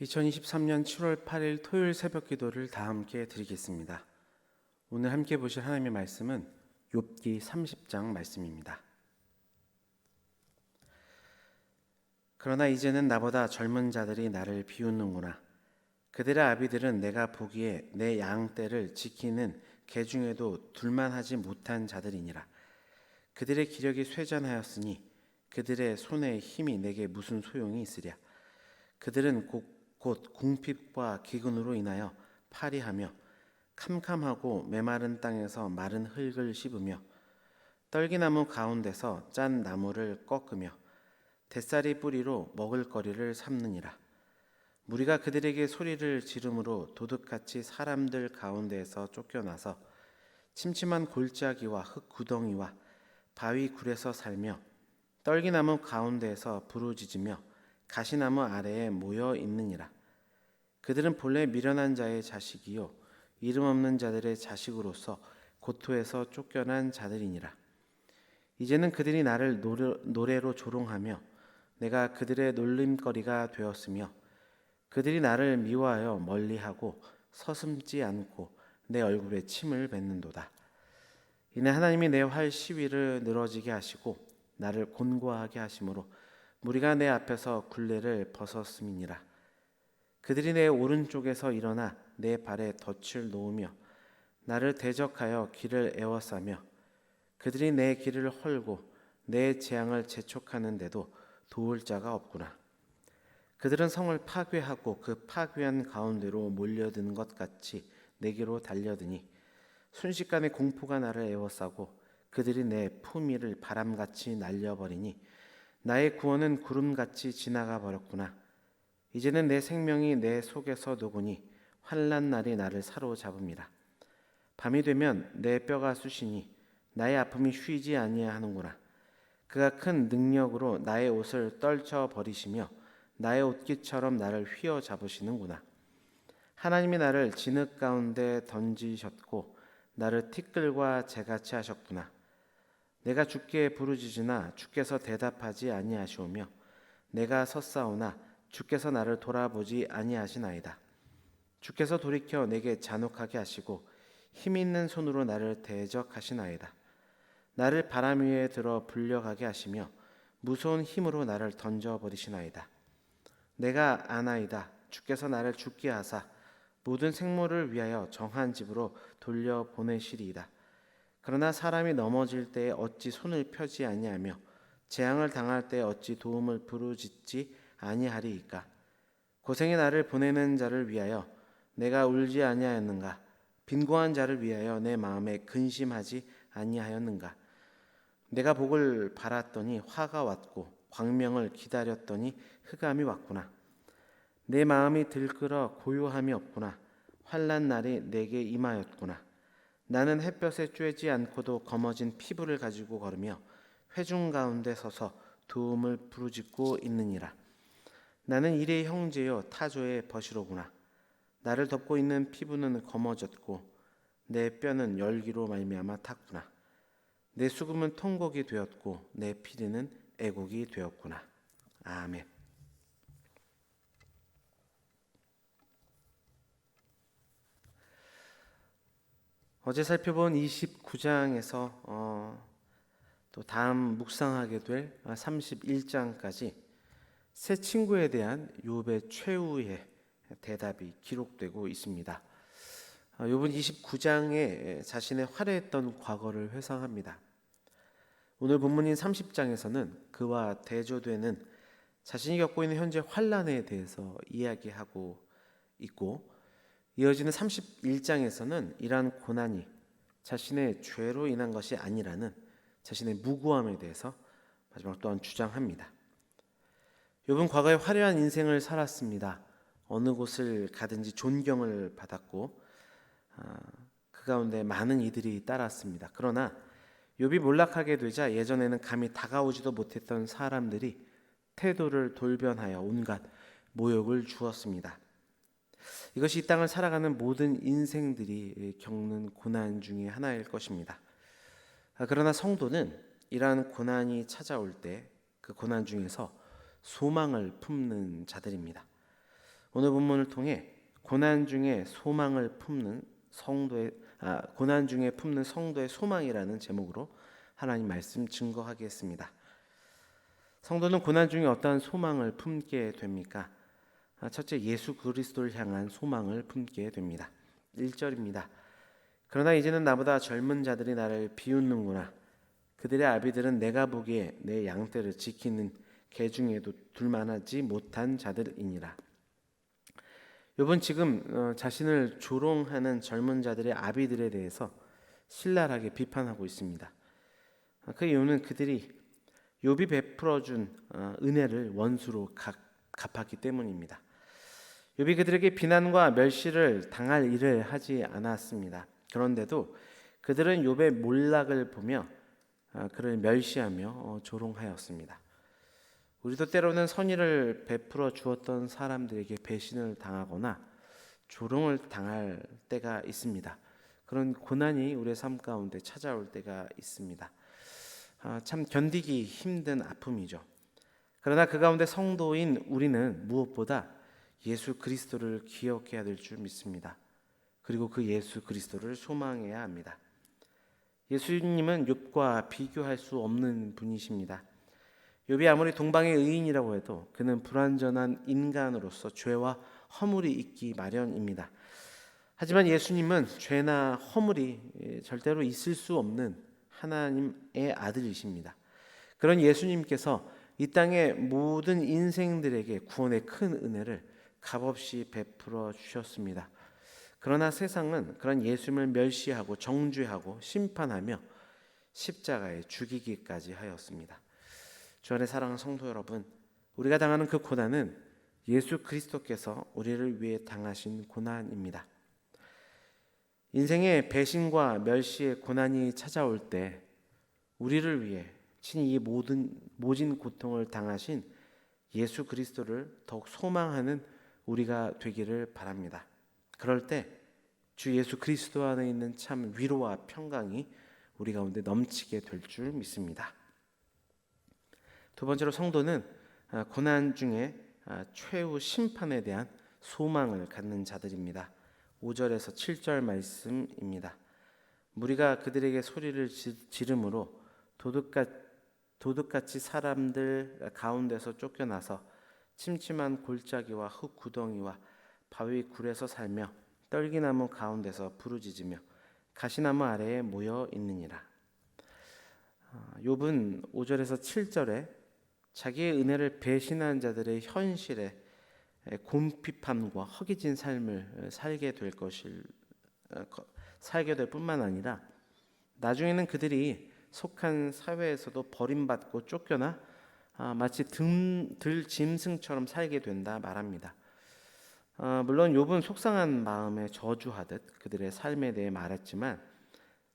2023년 7월 8일 토요일 새벽 기도를 다 함께 드리겠습니다. 오늘 함께 보실 하나님의 말씀은 욥기 30장 말씀입니다. 그러나 이제는 나보다 젊은 자들이 나를 비웃는구나. 그들의 아비들은 내가 보기에 내 양떼를 지키는 개 중에도 둘만 하지 못한 자들이니라. 그들의 기력이 쇠잔하였으니 그들의 손의 힘이 내게 무슨 소용이 있으랴. 그들은 곧, 곧 궁핍과 기근으로 인하여 파리하며 캄캄하고 메마른 땅에서 마른 흙을 씹으며 떨기나무 가운데서 짠 나무를 꺾으며 뱃살이 뿌리로 먹을 거리를 삼느니라. 무리가 그들에게 소리를 지름으로 도둑같이 사람들 가운데에서 쫓겨나서 침침한 골짜기와 흙 구덩이와 바위 굴에서 살며 떨기나무 가운데에서 부르짖으며 가시나무 아래에 모여 있느니라. 그들은 본래 미련한 자의 자식이요 이름 없는 자들의 자식으로서 고토에서 쫓겨난 자들이니라. 이제는 그들이 나를 노래, 노래 로 조롱하며 내가 그들의 놀림거리가 되었으며 그들이 나를 미워하여 멀리하고 서슴지 않고 내 얼굴에 침을 뱉는도다. 이내 하나님이 내 활 시위를 늘어지게 하시고 나를 곤고하게 하심으로 무리가 내 앞에서 굴레를 벗었음이니라. 그들이 내 오른쪽에서 일어나 내 발에 덫을 놓으며 나를 대적하여 길을 에워싸며 그들이 내 길을 헐고 내 재앙을 재촉하는데도 도울 자가 없구나. 그들은 성을 파괴하고 그 파괴한 가운데로 몰려든 것 같이 내게로 달려드니 순식간에 공포가 나를 에워싸고 그들이 내 품위를 바람같이 날려버리니 나의 구원은 구름같이 지나가 버렸구나. 이제는 내 생명이 내 속에서 녹으니 환란 날이 나를 사로잡음이라. 밤이 되면 내 뼈가 쑤시니 나의 아픔이 쉬지 아니하는구나. 그가 큰 능력으로 나의 옷을 떨쳐 버리시며 나의 옷깃처럼 나를 휘어 잡으시는구나. 하나님이 나를 진흙 가운데 던지셨고 나를 티끌과 재같이 하셨구나. 내가 주께 부르짖으나 주께서 대답하지 아니하시오며 내가 섰사오나 주께서 나를 돌아보지 아니하시나이다. 주께서 돌이켜 내게 잔혹하게 하시고 힘 있는 손으로 나를 대적하시나이다. 나를 바람 위에 들어 불려가게 하시며 무서운 힘으로 나를 던져 버리시나이다. 내가 아나이다. 주께서 나를 죽게 하사 모든 생물을 위하여 정한 집으로 돌려 보내시리이다. 그러나 사람이 넘어질 때에 어찌 손을 펴지 아니하며 재앙을 당할 때에 어찌 도움을 부르짖지 아니하리이까? 고생의 나를 보내는 자를 위하여 내가 울지 아니하였는가? 빈곤한 자를 위하여 내 마음에 근심하지 아니하였는가? 내가 복을 바랐더니 화가 왔고 광명을 기다렸더니 흑암이 왔구나. 내 마음이 들끓어 고요함이 없구나. 환란 날이 내게 임하였구나. 나는 햇볕에 쬐지 않고도 검어진 피부를 가지고 걸으며 회중 가운데 서서 도움을 부르짖고 있느니라. 나는 일의 형제여 타조의 버시로구나. 나를 덮고 있는 피부는 검어졌고 내 뼈는 열기로 말미암아 탔구나. 내 수금은 통곡이 되었고 내 피리는 애곡이 되었구나. 아멘. 어제 살펴본 29장에서 어, 또 다음 묵상하게 될 31장까지 새 친구에 대한 욥의 최후의 대답이 기록되고 있습니다. 어, 욥은 29장에 자신의 화려했던 과거를 회상합니다. 오늘 본문인 30장에서는 그와 대조되는 자신이 겪고 있는 현재 환란에 대해서 이야기하고 있고 이어지는 31장에서는 이러한 고난이 자신의 죄로 인한 것이 아니라는 자신의 무고함에 대해서 마지막 또한 주장합니다. 욥은 과거에 화려한 인생을 살았습니다. 어느 곳을 가든지 존경을 받았고 아, 그 가운데 많은 이들이 따랐습니다. 그러나 욥이 몰락하게 되자 예전에는 감히 다가오지도 못했던 사람들이 태도를 돌변하여 온갖 모욕을 주었습니다. 이것이 이 땅을 살아가는 모든 인생들이 겪는 고난 중의 하나일 것입니다. 아, 그러나 성도는 이러한 고난이 찾아올 때 그 고난 중에서 소망을 품는 자들입니다. 오늘 본문을 통해 고난 중에 소망을 품는 성도의 아, 고난 중에 품는 성도의 소망이라는 제목으로 하나님 말씀 증거하겠습니다. 성도는 고난 중에 어떠한 소망을 품게 됩니까? 아, 첫째 예수 그리스도를 향한 소망을 품게 됩니다. 1절입니다. 그러나 이제는 나보다 젊은 자들이 나를 비웃는구나. 그들의 아비들은 내가 보기에 내 양떼를 지키는 개 중에도 둘만하지 못한 자들이니라. 요번 지금 어, 자신을 조롱하는 젊은 자들의 아비들에 대해서 신랄하게 비판하고 있습니다. 아, 그 이유는 그들이 욥이 베풀어 준 어, 은혜를 원수로 각, 갚았기 때문입니다. 욥이 그들에게 비난과 멸시를 당할 일을 하지 않았습니다. 그런데도 그들은 욥의 몰락을 보며 아, 그를 멸시하며 어, 조롱하였습니다. 우리도 때로는 선의를 베풀어 주었던 사람들에게 배신을 당하거나 조롱을 당할 때가 있습니다. 그런 고난이 우리의 삶 가운데 찾아올 때가 있습니다. 아, 참 견디기 힘든 아픔이죠. 그러나 그 가운데 성도인 우리는 무엇보다 예수 그리스도를 기억해야 될 줄 믿습니다. 그리고 그 예수 그리스도를 소망해야 합니다. 예수님은 욥과 비교할 수 없는 분이십니다. 욥이 아무리 동방의 의인이라고 해도 그는 불완전한 인간으로서 죄와 허물이 있기 마련입니다. 하지만 예수님은 죄나 허물이 절대로 있을 수 없는 하나님의 아들이십니다. 그런 예수님께서 이 땅의 모든 인생들에게 구원의 큰 은혜를 값없이 베풀어 주셨습니다. 그러나 세상은 그런 예수님을 멸시하고 정죄하고 심판하며 십자가에 죽이기까지 하였습니다. 주 안에 사랑하는 성도 여러분, 우리가 당하는 그 고난은 예수 그리스도께서 우리를 위해 당하신 고난입니다. 인생의 배신과 멸시의 고난이 찾아올 때 우리를 위해 친히 이 모든 모진 고통을 당하신 예수 그리스도를 더욱 소망하는 우리가 되기를 바랍니다. 그럴 때 주 예수 그리스도 안에 있는 참 위로와 평강이 우리 가운데 넘치게 될 줄 믿습니다. 두 번째로 성도는 아, 고난 중에 아, 최후 심판에 대한 소망을 갖는 자들입니다. 5절에서 7절 말씀입니다. 무리가 그들에게 소리를 지름으로 도둑같, 도둑같이 사람들 가운데서 쫓겨나서 침침한 골짜기와 흙 구덩이와 바위 굴에서 살며 떨기나무 가운데서 부르짖으며 가시나무 아래에 모여 있느니라. 욥은 5절에서 7절에 자기의 은혜를 배신한 자들의 현실에 곰핍함과 허기진 삶을 살게 될 것일 어, 살게 될 뿐만 아니라 나중에는 그들이 속한 사회에서도 버림받고 쫓겨나 아, 마치 등, 들 짐승처럼 살게 된다 말합니다. 아, 물론 욥은 속상한 마음에 저주하듯 그들의 삶에 대해 말했지만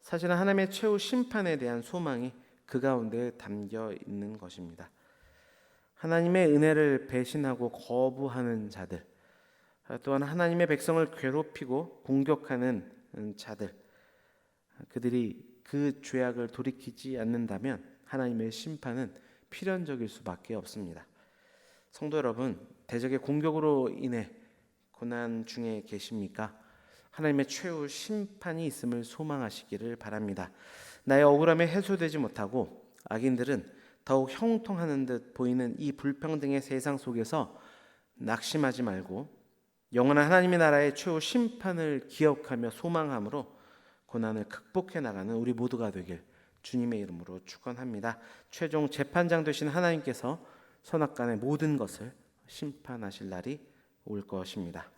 사실은 하나님의 최후 심판에 대한 소망이 그 가운데 담겨 있는 것입니다. 하나님의 은혜를 배신하고 거부하는 자들, 또한 하나님의 백성을 괴롭히고 공격하는 자들, 그들이 그 죄악을 돌이키지 않는다면 하나님의 심판은 필연적일 수밖에 없습니다. 성도 여러분, 대적의 공격으로 인해 고난 중에 계십니까? 하나님의 최후 심판이 있음을 소망하시기를 바랍니다. 나의 억울함이 해소되지 못하고 악인들은 더욱 형통하는 듯 보이는 이 불평등의 세상 속에서 낙심하지 말고 영원한 하나님의 나라의 최후 심판을 기억하며 소망함으로 고난을 극복해 나가는 우리 모두가 되길 주님의 이름으로 축원합니다. 최종 재판장 되신 하나님께서 선악간의 모든 것을 심판하실 날이 올 것입니다.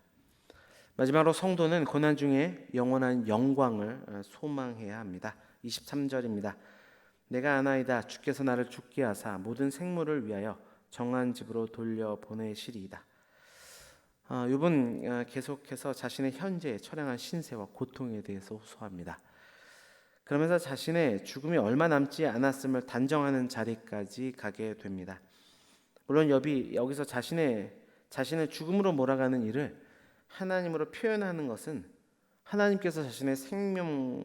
마지막으로 성도는 고난 중에 영원한 영광을 소망해야 합니다. 23절입니다. 내가 아나이다 주께서 나를 죽게 하사 모든 생물을 위하여 정한 집으로 돌려 보내시리이다. 아, 이번 아, 계속해서 자신의 현재 처량한 신세와 고통에 대해서 호소합니다. 그러면서 자신의 죽음이 얼마 남지 않았음을 단정하는 자리까지 가게 됩니다. 물론 여비 여기서 자신의 자신의 죽음으로 몰아가는 일을 하나님으로 표현하는 것은 하나님께서 자신의 생명을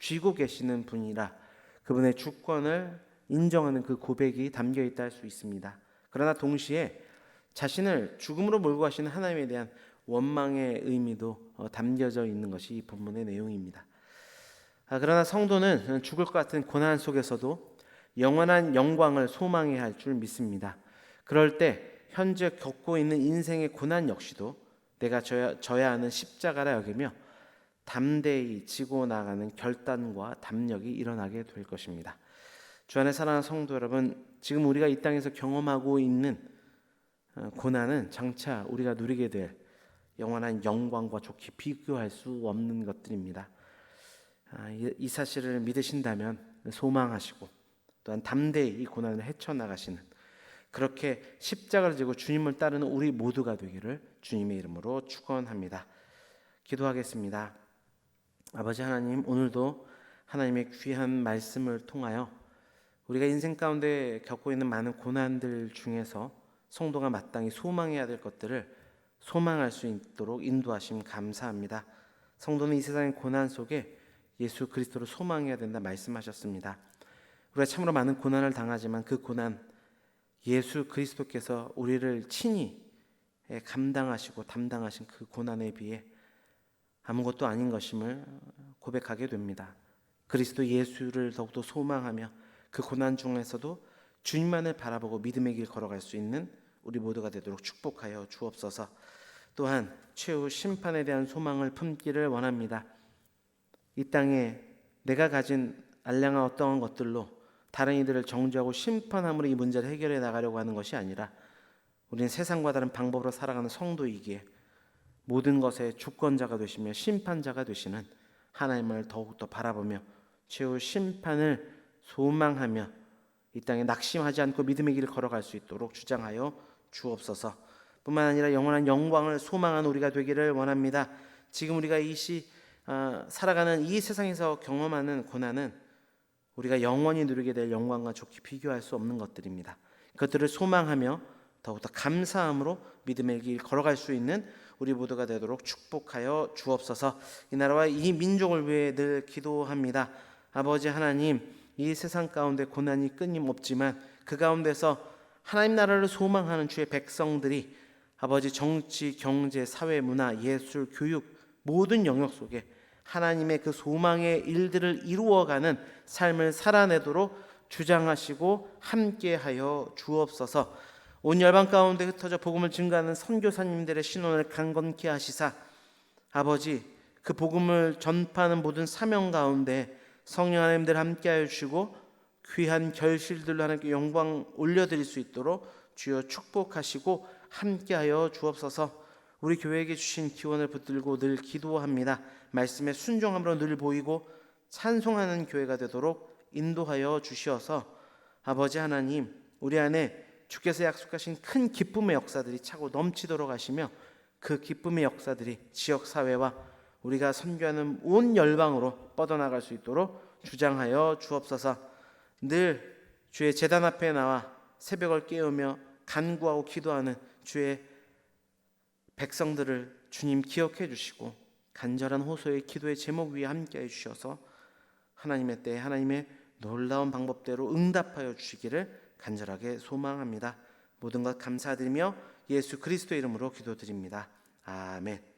쥐고 계시는 분이라 그분의 주권을 인정하는 그 고백이 담겨 있다 할 수 있습니다. 그러나 동시에 자신을 죽음으로 몰고 가시는 하나님에 대한 원망의 의미도 어, 담겨져 있는 것이 이 본문의 내용입니다. 아, 그러나 성도는 죽을 것 같은 고난 속에서도 영원한 영광을 소망해야 할 줄 믿습니다. 그럴 때 현재 겪고 있는 인생의 고난 역시도 내가 져야, 져야 하는 십자가라 여기며 담대히 지고 나가는 결단과 담력이 일어나게 될 것입니다. 주 안에 사랑하는 성도 여러분, 지금 우리가 이 땅에서 경험하고 있는 어, 고난은 장차 우리가 누리게 될 영원한 영광과 좋게 비교할 수 없는 것들입니다. 아, 이, 이 사실을 믿으신다면 소망하시고 또한 담대히 이 고난을 헤쳐나가시는 그렇게 십자가를 지고 주님을 따르는 우리 모두가 되기를 주님의 이름으로 축원합니다. 기도하겠습니다. 아버지 하나님 오늘도 하나님의 귀한 말씀을 통하여 우리가 인생 가운데 겪고 있는 많은 고난들 중에서 성도가 마땅히 소망해야 될 것들을 소망할 수 있도록 인도하심 감사합니다. 성도는 이 세상의 고난 속에 예수 그리스도를 소망해야 된다 말씀하셨습니다. 우리가 참으로 많은 고난을 당하지만 그 고난 예수 그리스도께서 우리를 친히 감당하시고 담당하신 그 고난에 비해 아무것도 아닌 것임을 고백하게 됩니다. 그리스도 예수를 더욱더 소망하며 그 고난 중에서도 주님만을 바라보고 믿음의 길 걸어갈 수 있는 우리 모두가 되도록 축복하여 주옵소서. 또한 최후 심판에 대한 소망을 품기를 원합니다. 이 땅에 내가 가진 알량한 어떠한 것들로 다른 이들을 정죄하고 심판함으로 이 문제를 해결해 나가려고 하는 것이 아니라 우리는 세상과 다른 방법으로 살아가는 성도이기에 모든 것의 주권자가 되시며 심판자가 되시는 하나님을 더욱더 바라보며 최후 심판을 소망하며 이 땅에 낙심하지 않고 믿음의 길을 걸어갈 수 있도록 주장하여 주옵소서. 뿐만 아니라 영원한 영광을 소망한 우리가 되기를 원합니다. 지금 우리가 이시 어, 살아가는 이 세상에서 경험하는 고난은 우리가 영원히 누리게 될 영광과 좋게 비교할 수 없는 것들입니다. 그것들을 소망하며 더욱더 감사함으로 믿음의 길 걸어갈 수 있는 우리 모두가 되도록 축복하여 주옵소서. 이 나라와 이 민족을 위해 늘 기도합니다. 아버지 하나님, 이 세상 가운데 고난이 끊임없지만 그 가운데서 하나님 나라를 소망하는 주의 백성들이 아버지 정치, 경제, 사회, 문화, 예술, 교육 모든 영역 속에 하나님의 그 소망의 일들을 이루어가는 삶을 살아내도록 주장하시고 함께하여 주옵소서. 온 열방 가운데 흩어져 복음을 증가하는 선교사님들의 신원을 강건케 하시사 아버지 그 복음을 전파하는 모든 사명 가운데 성령 하나님들 함께하여 주시고 귀한 결실들로 하나님께 영광 올려드릴 수 있도록 주여 축복하시고 함께하여 주옵소서. 우리 교회에게 주신 기원을 붙들고 늘 기도합니다. 말씀에 순종함으로 늘 보이고 찬송하는 교회가 되도록 인도하여 주시어서 아버지 하나님 우리 안에 주께서 약속하신 큰 기쁨의 역사들이 차고 넘치도록 하시며 그 기쁨의 역사들이 지역 사회와 우리가 선교하는 온 열방으로 뻗어나갈 수 있도록 주장하여 주옵소서. 늘 주의 제단 앞에 나와 새벽을 깨우며 간구하고 기도하는 주의 백성들을 주님 기억해 주시고 간절한 호소의 기도의 제목 위에 함께 해 주셔서 하나님의 때 하나님의 놀라운 방법대로 응답하여 주시기를 간절하게 소망합니다. 모든 것 감사드리며 예수 그리스도 이름으로 기도드립니다. 아멘.